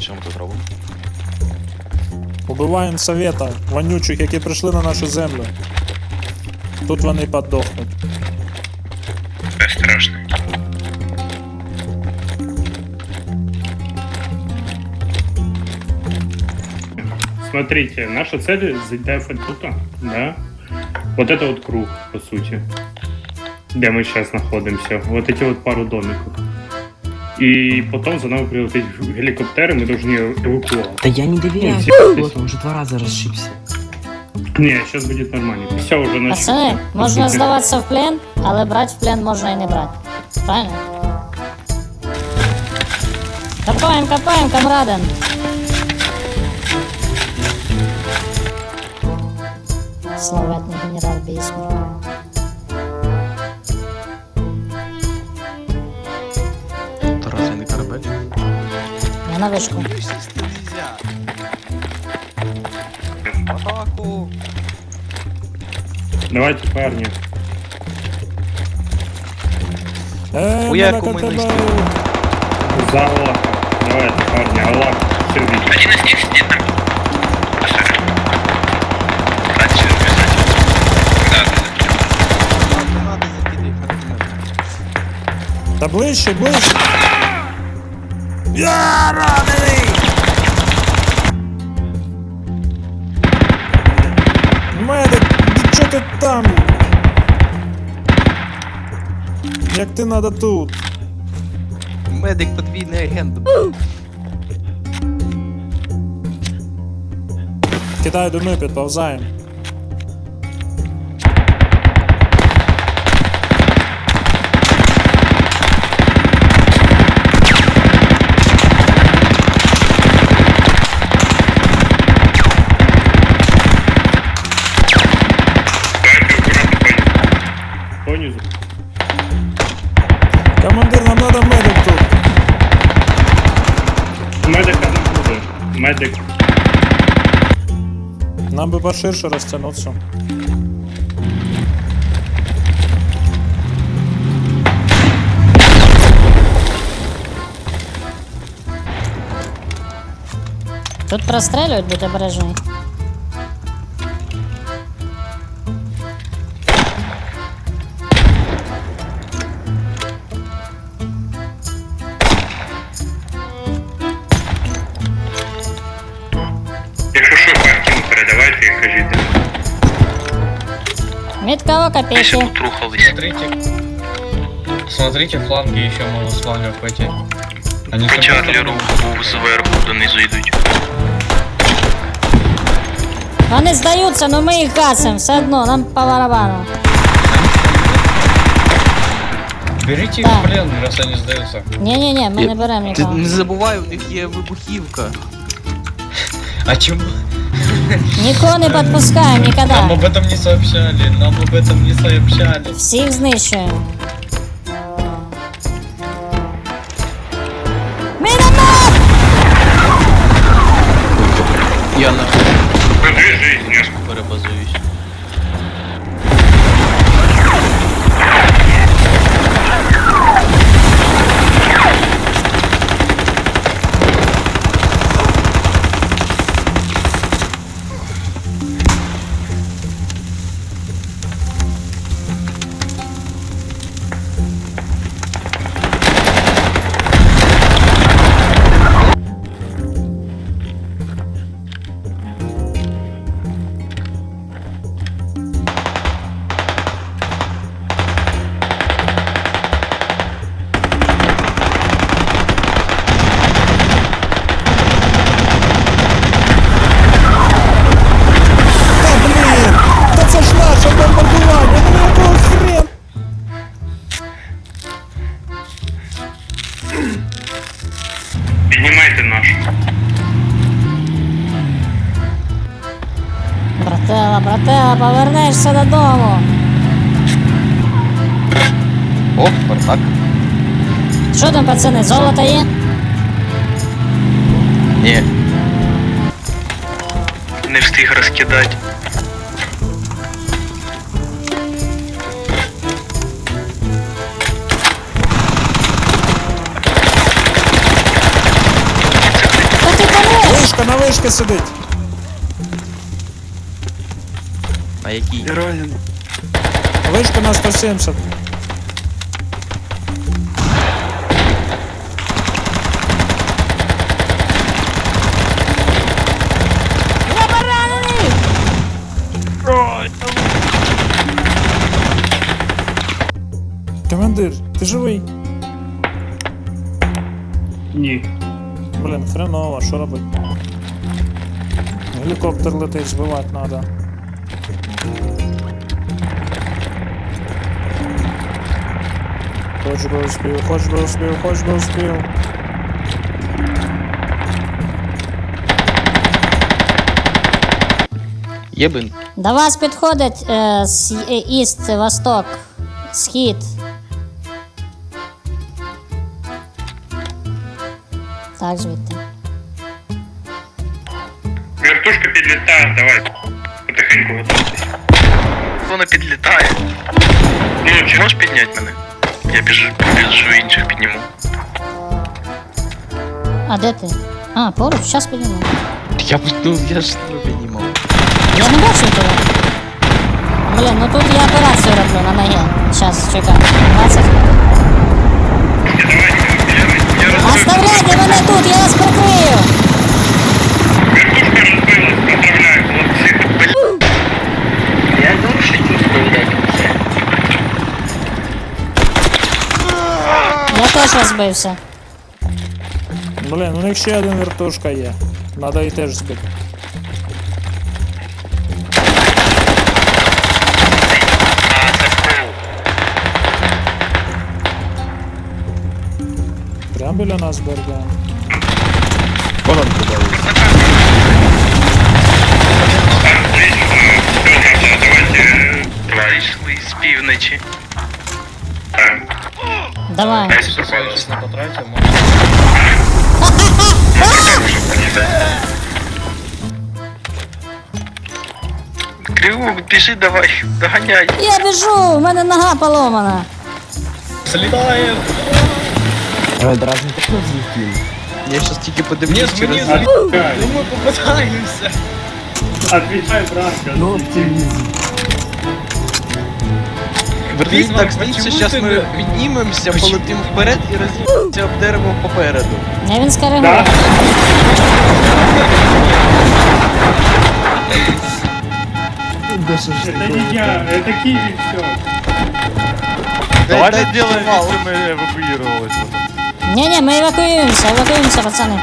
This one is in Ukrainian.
Що ми тут робимо? Убиваємо совета, вонючих, які прийшли на нашу землю. Тут вони подохнуть. Страшно. Смотрите, наша цель зайти туда, да? Вот это вот круг, по сути, где мы сейчас находимся. Вот эти вот пару домиков. И потом за нами прилететь геликоптеры, мы должны эвакуировать. Да я не доверяю. Ну, Вот он уже два раза расшибся. Не, сейчас будет нормально. Все уже начало. Пацани, можна здаватися в плен, але брати в плен можна і не брати. Правильно? Копаем, копаем, камраден. Славетний генерал Бейсмарк. Я на вишку. Атаку! Давайте, парни. Е, Хуяку на ми тебе. знайшли. За Аллаха. Давайте, парни, Аллах, сердите. Один из них сидит там. Профессор. Раньше обязательно. Да, да, да. Гранати закидай, Та ближче, ближче. Я ранений! Медик, чого ти там? Як ти надо тут? Медик подвійний агент. Кидай думи, підповзаємо. Нам би поширше розтягнутися. Тут прострелюють, будь обережний. передавайте і кажіть. Від кого Десь копейки? тут рухались. Смотрите. Смотрите фланги, еще могут с флангов пойти. Они с По обеих Чарлі сторон рух будут був зверху донизу йдуть. Вони здаються, ну ми їх гасимо, все одно, нам по барабану. Берите их Да. в плен, раз они сдаются. Ні-ні-ні, ми не беремо Ти нікого. не забувай, у них є вибухівка. А чему? Нікого не підпускаємо, Нам ніколи. об этом не сообщали, нам об этом не сообщали. Всіх знищуємо. Міномет! Я на Дві перебазуюсь. Повернешся додому. О, Спартак. Що там, пацани, золото є? Ні. Не встиг розкидати. Вишка на вишки сидить. На якій? Вишка на 170. Командир, ти живий? Ні. Блін, хреново, що робить? Гелікоптер летить, збивати треба. Хоч би успів, хоч би успів, хоч би успів. Є бин. До вас підходить е, з е, іст, восток, схід. Так, звідти. Вертушка підлітає, давай. Потихеньку готуйтесь. Воно підлітає. Ну, чи Можеш підняти мене? Я біжу, біжу інших підніму. А де ти? А, поруч, зараз підніму. Я б- ну я ж не піднімав. Я не бачу тебе. Блін, ну тут я операцію роблю на ноге. Зараз чекай. 20. Оставляйте мене тут, я вас прикрию. Вертушка розбилась, поздравляю, хлопці. Я думаю, що тут сповідати. Я теж розбився. Блін, у них ще один вертушка є. Надо її теж збити. Прямо біля нас берега. Коронку дали. Прийшли з півночі. Давай. Если сейчас не потратил, можно... Кривук, біжи давай, доганяй. Я біжу, у мене нога поломана. Залетаем! Я щас тільки подивлюсь Нет, мы через... не А, залетаем! Ну мы попытаемся! Отвечай, братка. Ну, Вернись Дима, так стійся, почему щас ти ми не- піднімемося, Почему? полетим вперед і роз'їмося об дерево попереду. Не він скоригує. Да. Это не я, это Киви, все. Давай дай делаем, мы эвакуировались. Не-не, ми евакуюємося, евакуюємося, пацани.